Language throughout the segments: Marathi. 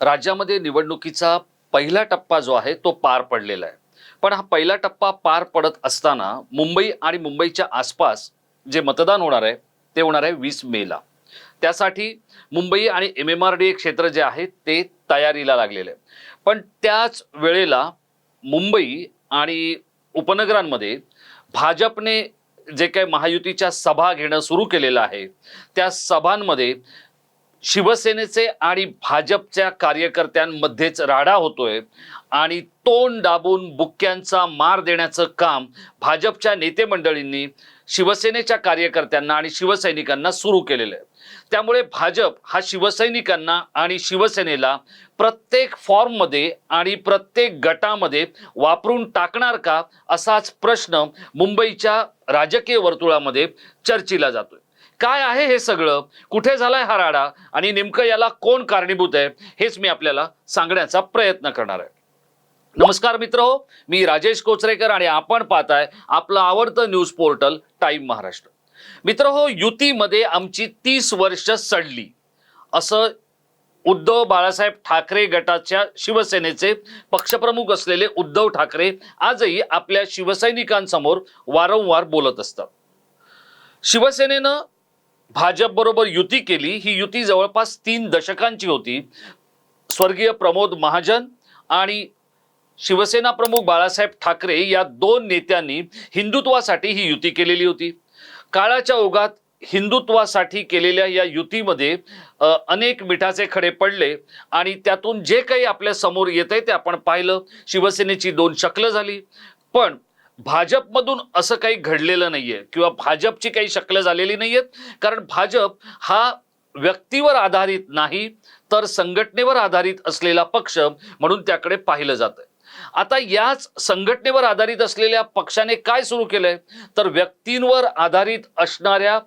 राज्यामध्ये निवडणुकीचा पहिला टप्पा जो आहे तो पार पडलेला आहे. पण हा पहिला टप्पा पार पडत असताना मुंबई आणि मुंबईच्या आसपास जे मतदान होणार आहे ते होणार आहे वीस मेला त्यासाठी मुंबई आणि एम एम आर डी क्षेत्र जे आहे ते तयारीला लागलेलं आहे. पण त्याच वेळेला मुंबई आणि उपनगरांमध्ये भाजपने जे काही महायुतीच्या सभा घेणं सुरू केलेलं आहे त्या सभांमध्ये शिवसेनेचे आणि भाजपच्या कार्यकर्त्यांमध्येच राडा होतोय आणि तोंड दाबून बुक्क्यांचा मार देण्याचं काम भाजपच्या नेते मंडळींनी शिवसेनेच्या कार्यकर्त्यांना आणि शिवसैनिकांना सुरू केलेलं आहे. त्यामुळे भाजप हा शिवसैनिकांना आणि शिवसेनेला प्रत्येक फॉर्ममध्ये आणि प्रत्येक गटामध्ये वापरून टाकणार का असाच प्रश्न मुंबईच्या राजकीय वर्तुळामध्ये चर्चीला जातोय. काय आहे हे सगळं? कुठे झालाय हा राडा? आणि नेमकं याला कोण कारणीभूत आहे? हेच मी आपल्याला सांगण्याचा प्रयत्न करणार आहे. नमस्कार मित्र हो मी राजेश कोचरेकर आणि आपण पाहताय आपलं आवडतं न्यूज पोर्टल टाईम महाराष्ट्र. मित्र हो युतीमध्ये आमची तीस वर्ष सडली. असं उद्धव बाळासाहेब ठाकरे गटाच्या शिवसेनेचे पक्षप्रमुख असलेले उद्धव ठाकरे आजही आपल्या शिवसैनिकांसमोर वारंवार बोलत असतात. शिवसेनेनं भाजपबरोबर युती केली ही युती जवळपास तीन दशकांची होती. स्वर्गीय प्रमोद महाजन आणि शिवसेना प्रमुख बाळासाहेब ठाकरे या दोन नेत्यांनी हिंदुत्वासाठी ही युती केलेली होती. काळाच्या ओघात हिंदुत्वासाठी केलेल्या या युतीमध्ये अनेक मिठाचे खडे पडले आणि त्यातून जे काही आपल्यासमोर येत आहे ते आपण पाहिलं. शिवसेनेची दोन शकलं झाली. पण भाजपमधून असं काही घडलेलं नाहीये किंवा भाजपची काही शकलं झालेली नाहीयेत. कारण भाजप हा व्यक्तीवर आधारित नाही तर संघटनेवर आधारित असलेला पक्ष म्हणून त्याकडे पाहिलं जातं आता याच संघटनेवर आधारित असलेल्या पक्षाने काय सुरू केलंय? तर व्यक्तींवर आधारित असणाऱ्या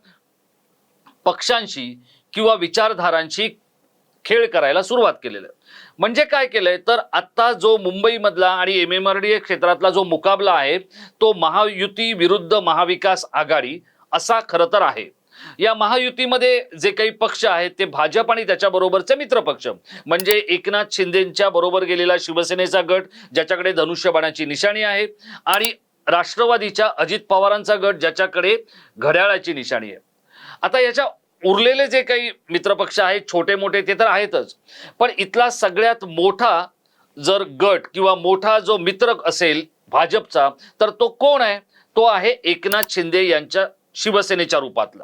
पक्षांशी किंवा विचारधारांशी खेळ करायला सुरुवात केलेलं आहे. म्हणजे काय केलंय? तर आत्ता जो मुंबईमधला आणि एम एम आर डी क्षेत्रातला जो मुकाबला आहे तो महायुती विरुद्ध महाविकास आघाडी असा खरं तर आहे. या महायुतीमध्ये जे काही पक्ष आहेत ते भाजप आणि त्याच्याबरोबरचे मित्र पक्ष म्हणजे एकनाथ शिंदेच्या बरोबर गेलेला शिवसेनेचा गट ज्याच्याकडे धनुष्यबाणाची निशाणी आहे आणि राष्ट्रवादीच्या अजित पवारांचा गट ज्याच्याकडे घड्याळाची निशाणी आहे. आता याच्या उरलेले जे काही मित्रपक्ष आहेत छोटे मोठे ते तर आहेतच. पण इथला सगळ्यात मोठा जर गट किंवा मोठा जो मित्र असेल भाजपचा तर तो कोण आहे? तो आहे एकनाथ शिंदे यांच्या शिवसेनेच्या रूपातला.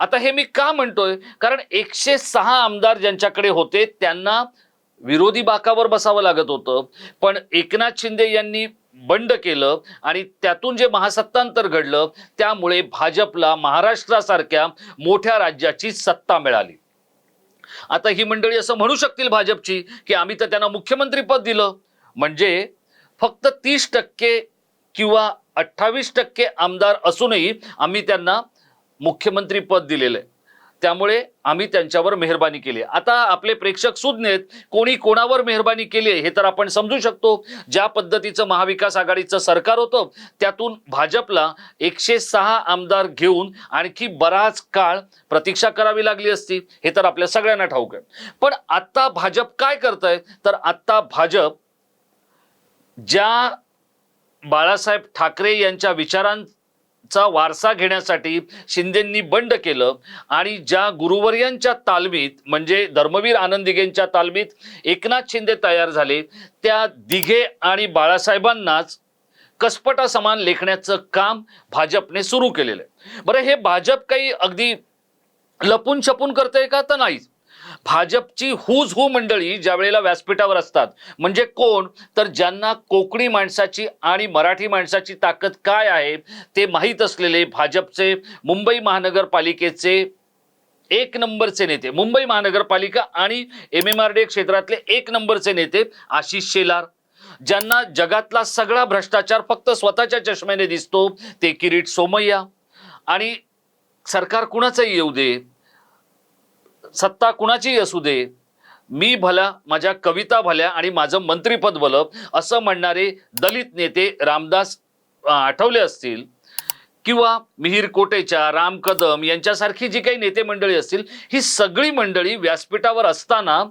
आता हे मी का म्हणतोय? कारण एकशे सहा आमदार ज्यांच्याकडे होते त्यांना विरोधी बाकावर बसावं लागत होतं. पण एकनाथ शिंदे यांनी बंड केलं आणि त्यातून जे महासत्तांतर घडलं त्यामुळे भाजपला महाराष्ट्रासारख्या मोठ्या राज्याची सत्ता मिळाली. आता ही मंडळी असं म्हणू शकतील भाजपची की आम्ही तर त्यांना मुख्यमंत्रीपद दिलं. म्हणजे फक्त तीस टक्के किंवा अठ्ठावीस टक्के आमदार असूनही आम्ही त्यांना मुख्यमंत्रीपद दिलेलं आहे. त्यामुळे आम्ही त्यांच्यावर मेहरबानी केली. आता आपले प्रेक्षक सुज्ञेत कोणी कोणावर मेहरबानी केली आहे हे तर आपण समजू शकतो. ज्या पद्धतीचं महाविकास आघाडीचं सरकार होतं त्यातून भाजपला एकशे सहा आमदार घेऊन आणखी बराच काळ प्रतीक्षा करावी लागली असती हे तर आपल्या सगळ्यांना ठाऊक आहे. पण आत्ता भाजप काय करत आहे तर आत्ता भाजप ज्या बाळासाहेब ठाकरे यांच्या विचारां चा वारसा घेण्यासाठी शिंदेंनी बंड केलं आणि ज्या गुरुवर्यांच्या तालमीत म्हणजे धर्मवीर आनंद दिघेंच्या तालमीत एकनाथ शिंदे तयार झाले त्या दिघे आणि बाळासाहेबांनाच कसपटा समान लेखण्याचं काम भाजपने सुरू केलेलं आहे. बरं हे भाजप काही अगदी लपून छपून करतंय का? तर नाहीच. भाजपची हुज हू मंडळी ज्या वेळेला व्यासपीठावर असतात. म्हणजे कोण? तर ज्यांना कोकणी माणसाची आणि मराठी माणसाची ताकद काय आहे ते माहीत असलेले भाजपचे मुंबई महानगरपालिकेचे एक नंबरचे नेते. मुंबई महानगरपालिका आणि एम एम आर डी क्षेत्रातले एक नंबरचे नेते आशिष शेलार. ज्यांना जगातला सगळा भ्रष्टाचार फक्त स्वतःच्या चष्म्याने दिसतो ते किरीट सोमय्या. आणि सरकार कुणाचंही येऊ दे सत्ता कुणाचीही असू दे मी भला माझ्या कविता भल्या आणि माझं मंत्रीपद भलं असं म्हणणारे दलित नेते रामदास आठवले असतील किंवा मिहीर कोटेच्या राम कदम यांच्यासारखी जी काही नेते मंडळी असतील ही सगळी मंडळी व्यासपीठावर असताना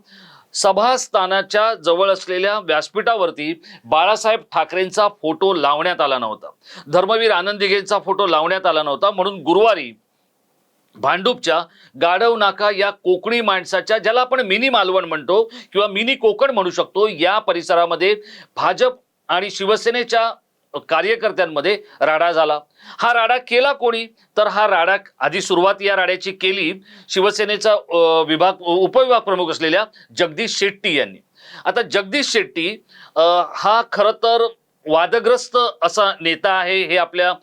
सभास्थानाच्या जवळ असलेल्या व्यासपीठावरती बाळासाहेब ठाकरेंचा फोटो लावण्यात आला नव्हता. धर्मवीर आनंदिगेंचा फोटो लावण्यात आला नव्हता म्हणून गुरुवारी भांडूपच्या गाढव नाका या कोकणी माणसाच्या ज्याला आपण मिनी मालवण म्हणतो किंवा मिनी कोकण म्हणू शकतो या परिसरामध्ये भाजप आणि शिवसेनेच्या कार्यकर्त्यांमध्ये राडा झाला. हा राडा केला कोणी? तर हा राडा आधी सुरुवात या राड्याची केली शिवसेनेचा विभाग उपविभाग प्रमुख असलेल्या जगदीश शेट्टी यांनी. आता जगदीश शेट्टी हा खरं तर वादग्रस्त असा नेता आहे हे आपल्या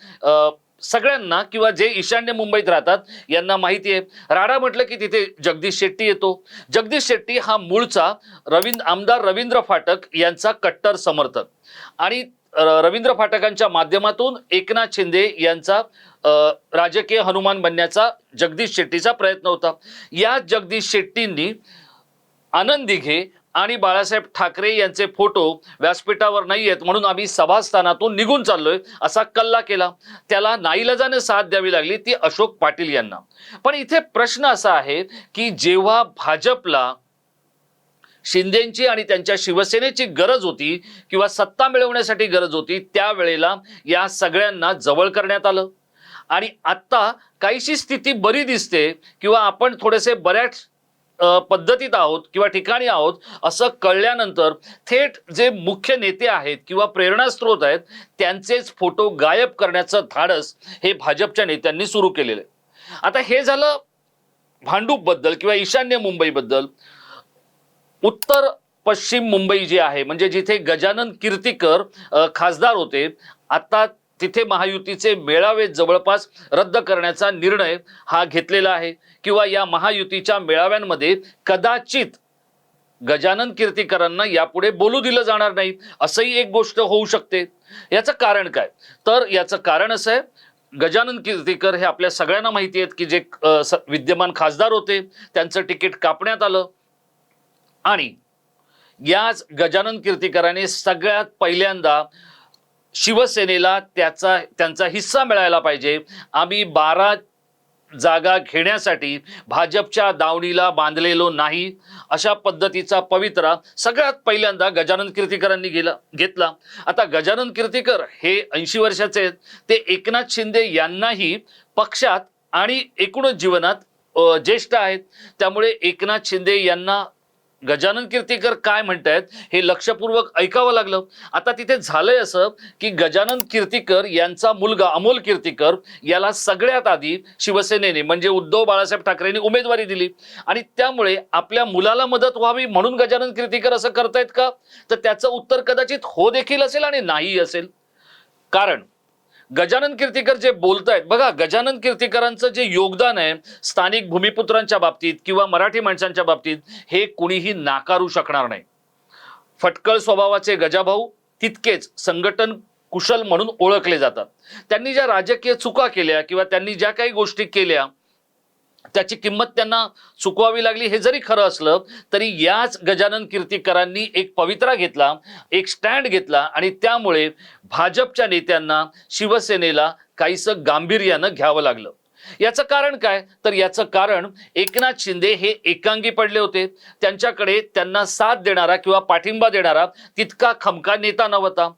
सगळ्यांना किंवा जे ईशान्य मुंबईत राहतात यांना माहिती आहे. राडा म्हटलं की तिथे जगदीश शेट्टी येतो. जगदीश शेट्टी हा मूळचा रवींद्र आमदार रवींद्र फाटक यांचा कट्टर समर्थक. आणि रवींद्र फाटकांच्या माध्यमातून एकनाथ शिंदे यांचा राजकीय हनुमान बनण्याचा जगदीश शेट्टीचा प्रयत्न होता. या जगदीश शेट्टींनी आनंद दिघे आणि बाळासाहेब ठाकरे यांचे फोटो व्यासपीठावर नाही आहेत म्हणून आम्ही सभास्थानातून निघून चाललोय असा कल्ला केला. त्याला नाईलाजाने साथ द्यावी लागली ती अशोक पाटील यांना. पण इथे प्रश्न असा आहे की जेव्हा भाजपला शिंदेची आणि त्यांच्या शिवसेनेची गरज होती किंवा सत्ता मिळवण्यासाठी गरज होती त्यावेळेला या सगळ्यांना जवळ करण्यात आलं. आणि आत्ता काहीशी स्थिती बरी दिसते किंवा आपण थोडेसे बऱ्याच पद्धतीत आहोत किंवा ठिकाणी आहोत असं कळल्यानंतर थेट जे मुख्य नेते आहेत किंवा प्रेरणास्त्रोत आहेत त्यांचेच फोटो गायब करण्याचं धाडस हे भाजपच्या नेत्यांनी सुरू केलेलं आहे. आता हे झालं भांडूपबद्दल किंवा ईशान्य मुंबईबद्दल. उत्तर पश्चिम मुंबई जी आहे म्हणजे जिथे गजानन कीर्तीकर खासदार होते आता तिथे महायुतीचे मेळावे जवळपास रद्द करण्याचा निर्णय हा घेतलेला आहे. किंवा या महायुतीच्या मेळाव्यांमध्ये कदाचित गजानन कीर्तीकरांना यापुढे बोलू दिलं जाणार नाही असंही एक गोष्ट होऊ शकते. याचं कारण काय? तर याचं कारण असं आहे गजानन कीर्तीकर हे आपल्या सगळ्यांना माहिती आहेत की जे विद्यमान खासदार होते त्यांचं तिकीट कापण्यात आलं. आणि याच गजानन कीर्तीकरांनी सगळ्यात पहिल्यांदा शिवसेनेला त्याचा त्यांचा हिस्सा मिळायला पाहिजे. आम्ही बारा जागा घेण्यासाठी भाजपच्या दावणीला बांधलेलो नाही. अशा पद्धतीचा पवित्रा सगळ्यात पहिल्यांदा गजानन कीर्तीकरांनी गेला घेतला. आता गजानन कीर्तीकर हे ऐंशी वर्षाचे आहेत. ते एकनाथ शिंदे यांनाही पक्षात आणि एकूणच जीवनात ज्येष्ठ आहेत. त्यामुळे एकनाथ शिंदे यांना गजानन कीर्तीकर काय म्हणतायत हे लक्षपूर्वक ऐकावं लागलं. आता तिथे झालंय असं की गजानन कीर्तीकर यांचा मुलगा अमोल कीर्तीकर याला सगळ्यात आधी शिवसेनेने म्हणजे उद्धव बाळासाहेब ठाकरेंनी उमेदवारी दिली. आणि त्यामुळे आपल्या मुलाला मदत व्हावी म्हणून गजानन कीर्तीकर असं करतायत का? तर त्याचं उत्तर कदाचित हो देखील असेल आणि नाही असेल. कारण गजानन कीर्तीकर जे बोलतायत बघा गजानन कीर्तीकरांचं जे योगदान आहे स्थानिक भूमिपुत्रांच्या बाबतीत किंवा मराठी माणसांच्या बाबतीत हे कुणीही नाकारू शकणार नाही. फटकळ स्वभावाचे गजाभाऊ तितकेच संघटन कुशल म्हणून ओळखले जातात. त्यांनी ज्या राजकीय चुका केल्या किंवा त्यांनी ज्या काही गोष्टी केल्या त्याची किंमत त्यांना चुकवावी लागली. हे जरी खरं असलं तरी याच गजानन कीर्तीकरांनी एक पवित्रा घेतला एक स्टँड घेतला आणि त्यामुळे भाजपच्या नेत्यांना शिवसेनेला काहीसं गांभीर्यानं घ्यावं लागलं. याचं कारण काय? तर याचं कारण एकनाथ शिंदे हे एकांगी पडले होते. त्यांच्याकडे त्यांना साथ देणारा किंवा पाठिंबा देणारा तितका खमका नेता नव्हता.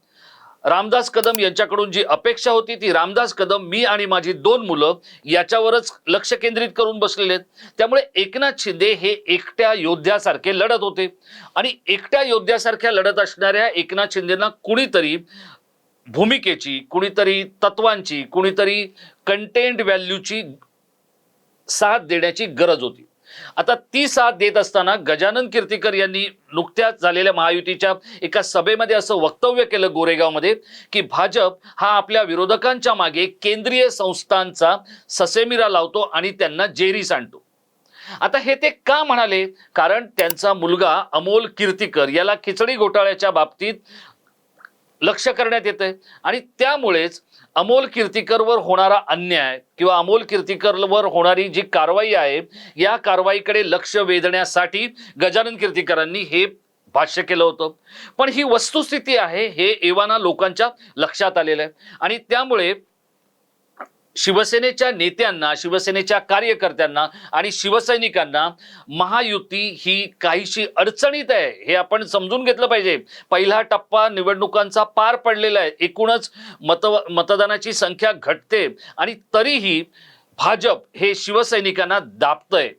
रामदास कदम यांच्याकडून जी अपेक्षा होती ती रामदास कदम मी आणि माझी दोन मुलं याच्यावरच लक्ष केंद्रित करून बसलेले आहेत. त्यामुळे एकनाथ शिंदे हे एकट्या योद्ध्यासारखे लढत होते. आणि एकट्या योद्ध्यासारख्या लढत असणाऱ्या एकनाथ शिंदेना कुणीतरी भूमिकेची कुणीतरी तत्वांची कुणीतरी कंटेंट व्हॅल्यूची साथ देण्याची गरज होती. आता ती साथ देत असताना गजानन कीर्तीकर यांनी नुकत्याच झालेल्या महायुतीच्या एका सभेमध्ये असं वक्तव्य केलं गोरेगावमध्ये की भाजप हा आपल्या विरोधकांच्या मागे केंद्रीय संस्थांचा ससेमिरा लावतो आणि त्यांना जेरी सांडतो आता हे ते का म्हणाले? कारण त्यांचा मुलगा अमोल कीर्तीकर याला खिचडी घोटाळ्याच्या बाबतीत लक्ष करण्यात येतंय. आणि त्यामुळेच अमोल कीर्तीकरवर होणारा अन्याय किंवा अमोल कीर्तीकरवर होणारी जी कारवाई आहे या कारवाईकडे लक्ष वेधण्यासाठी गजानन कीर्तीकरांनी हे भाष्य केलं होतं. पण ही वस्तुस्थिती आहे हे एवाना लोकांच्या लक्षात आलेलं आहे. आणि त्यामुळे शिवसेनेच्या नेत्यांना शिवसेनेच्या कार्यकर्त्यांना आणि शिवसैनिकांना महायुती ही काहीशी अडचणीत आहे हे आपण समजून घेतलं पाहिजे. पहिला टप्पा निवडणुकांचा पार पडलेला आहे. एकूणच मत मतदानाची संख्या घटते आणि तरीही भाजप हे शिवसैनिकांना दाबतंय.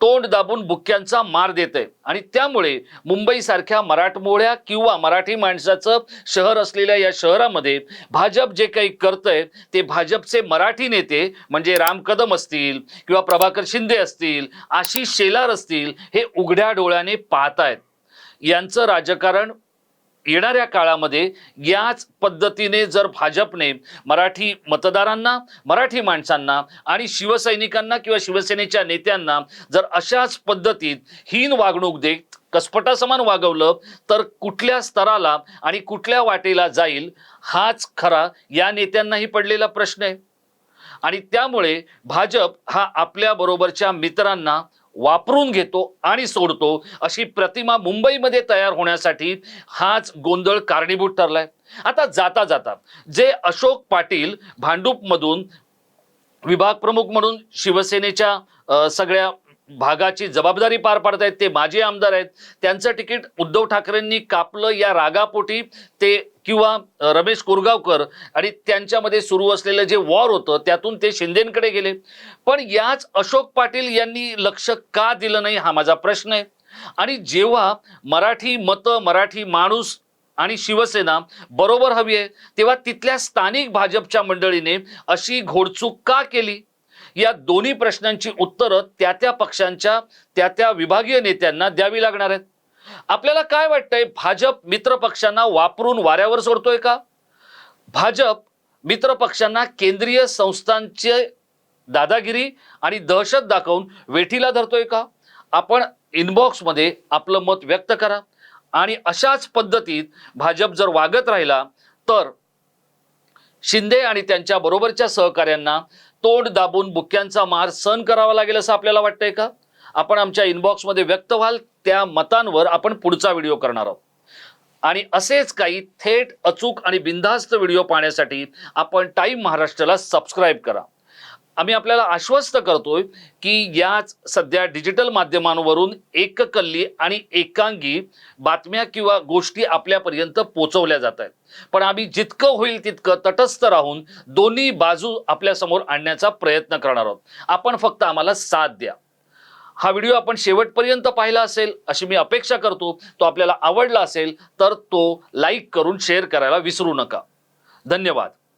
तोंड दाबून बुक्क्यांचा मार देत आहे आणि त्यामुळे मुंबईसारख्या मराठमोळ्या किंवा मराठी माणसाचं शहर असलेल्या या शहरामध्ये भाजप जे काही करतंय ते भाजपचे मराठी नेते म्हणजे राम कदम असतील किंवा प्रभाकर शिंदे असतील आशिष शेलार असतील हे उघड्या डोळ्याने पाहतायत. यांचं राजकारण येणाऱ्या काळामध्ये याच पद्धतीने जर भाजपने मराठी मतदारांना मराठी माणसांना आणि शिवसैनिकांना किंवा शिवसेनेच्या नेत्यांना जर अशाच पद्धतीत हीन वागणूक देत कसपटासमान वागवलं तर कुठल्या स्तराला आणि कुठल्या वाटेला जाईल हाच खरा या नेत्यांनाही पडलेला प्रश्न आहे. आणि त्यामुळे भाजप हा आपल्याबरोबरच्या मित्रांना वापरून घेतो आणि सोडतो अशी प्रतिमा मुंबईमध्ये तयार होण्यासाठी हाच गोंधळ कारणीभूत ठरलाय. आता जाता जाता जे अशोक पाटील भांडूपमधून विभाग प्रमुख म्हणून शिवसेनेच्या सगळ्या भागाची जबाबदारी पार पाडत आहेत ते माजी आमदार आहेत. त्यांचं तिकीट उद्धव ठाकरेंनी कापलं या रागापोटी ते किंवा रमेश कोरगावकर आणि त्यांच्यामध्ये सुरू असलेलं जे वॉर होतं त्यातून ते शिंदेकडे गेले. पण याच अशोक पाटील यांनी लक्ष का दिलं नाही हा माझा प्रश्न आहे. आणि जेव्हा मराठी मतं मराठी माणूस आणि शिवसेना बरोबर हवी आहे तेव्हा तिथल्या स्थानिक भाजपच्या मंडळीने अशी घोडचूक का केली? या दोन्ही प्रश्नांची उत्तरं त्या त्या पक्षांच्या त्या त्या विभागीय नेत्यांना द्यावी लागणार आहेत. आपल्याला काय वाटतंय भाजप मित्र पक्षांना वापरून वाऱ्यावर सोडतोय का? भाजप मित्र पक्षांना केंद्रीय संस्थांचे दादागिरी आणि दहशत दाखवून वेठीला धरतोय का? आपण इनबॉक्समध्ये आपलं मत व्यक्त करा. आणि अशाच पद्धतीत भाजप जर वागत राहिला तर शिंदे आणि त्यांच्या बरोबरच्या सहकाऱ्यांना तोंड दाबून बुक्क्यांचा मार सहन करावा लागेल असं आपल्याला वाटतंय का? आपण आमच्या इनबॉक्समध्ये व्यक्त व्हाल त्या मतांवर आपण पुढचा व्हिडिओ करणार आहोत. आणि असेच काही थेट अचूक आणि बिनधास्त व्हिडिओ पाहण्यासाठी आपण टाईम महाराष्ट्राला सबस्क्राईब करा. आम्ही आपल्याला आश्वस्त करतोय की याच सध्या डिजिटल माध्यमांवरून एककल्ली आणि एकांगी बातम्या किंवा गोष्टी आपल्यापर्यंत पोचवल्या जात आहेत. पण आम्ही जितकं होईल तितकं तटस्थ राहून दोन्ही बाजू आपल्यासमोर आणण्याचा प्रयत्न करणार आहोत. आपण फक्त आम्हाला साथ द्या. हा व्हिडिओ आपण शेवटपर्यंत पाहिला असेल अशी मी अपेक्षा करतो. तो आपल्याला आवडला असेल तर तो लाईक करून शेअर करायला विसरू नका. धन्यवाद.